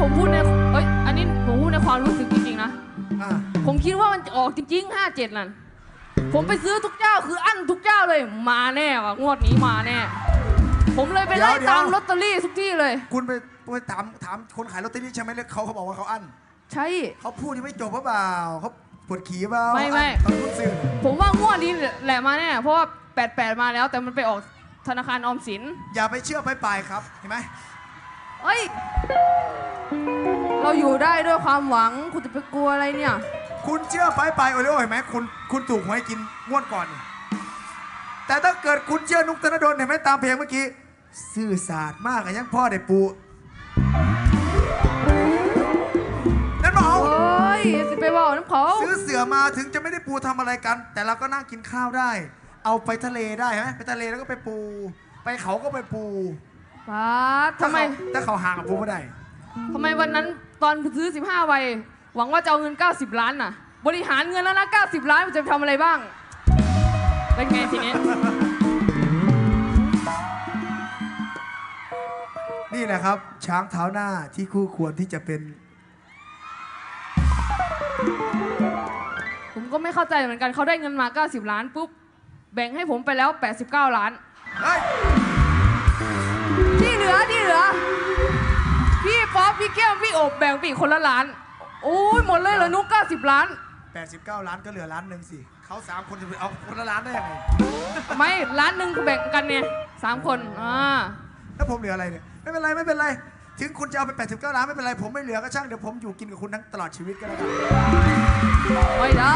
ผมพูดในเอ้ยอันนี้ผมพูดในความรู้สึกจริงๆนะ อะผมคิดว่ามันจะออกจริงๆ 57 นั่น ผมไปซื้อทุกเจ้าคืออั้นทุกเจ้าเลย มาแน่ว่ะงวดนี้มาแน่ ผมเลยไปไล่ตามลอตเตอรี่ทุกที่เลย คุณไปไปถามถามคนขายลอตเตอรี่ใช่ไหมแล้วเขาเขาบอกว่าเขาอั้นใช่ เขาพูดยังไม่จบหรือเปล่าเขาปวดขี่เปล่าไม่ไม่ เขาพูดสื่อผมว่างวดนี้แหละมาแน่ เพราะว่า 88 มาแล้วแต่มันไปออกธนาคารออมสิน อย่าไปเชื่อไปปลายๆครับ เห็นไหม เอ้ย เราอยู่ได้ด้วยความหวัง คุณจะไปกลัวอะไรเนี่ย คุณเชื่อไปปลายๆโอเลโอเห็นไหมคุณคุณถูกหวยกินงวดก่อนนี่แต่ถ้าเกิดคุณเชื่อนุกธนดลเห็นไหมตามเพลงเมื่อกี้ ซื่อสาดมากอะยังพ่อได้ปูนั่นบอกโอ้ยอย่าสิไปบอกน้ำเขาซื้อเสือมาถึงจะไม่ได้ปูทำอะไรกัน แต่เราก็นั่งกินข้าวได้ เอาไปทะเลได้ไหมไปทะเลแล้วก็ไปปู ไปเขาก็ไปปู ป้าดทำไมถ้าเขาห่างกับปูไม่ได้ ทำไมวันนั้นตอนซื้อ 15ใบหวังว่าจะเอาเงิน 90 ล้านน่ะ บริหารเงินแล้วนะ 90 ล้านมันจะไปทำอะไรบ้าง เป็นไงทีนี้ นี่แหละครับ ช้างเท้าหน้าที่คู่ควรที่จะเป็นผมก็ไม่เข้าใจเหมือนกันเขาได้เงินมา 90 ล้านปุ๊บ แบ่งให้ผมไปแล้ว 89 ล้าน เฮ้ยที่เห ลือที่เหลือ พี่ป๊อปพี่แก้วพี่โอบแบ่งไปอีกคนละล้านโอ้ยหมดเลยเหรอนุ๊ก90ล้าน 89 ล้านก็เหลือล้านหนึ่งสิเขาสามคนจะไปเอาคนละล้านได้ยังไงไม่ล้านหนึ่งแบ่งกันเนี่ยสามคนอ่าแล้วผมเหลืออะไรเนี่ยไม่เป็นไรไม่เป็นไร ถึงคุณจะเอาไป 89 ล้านไม่เป็นไร ผมไม่เหลือก็ช่างเดี๋ยวผมอยู่กินกับคุณทั้งตลอดชีวิตก็แล้วกัน ไม่ได้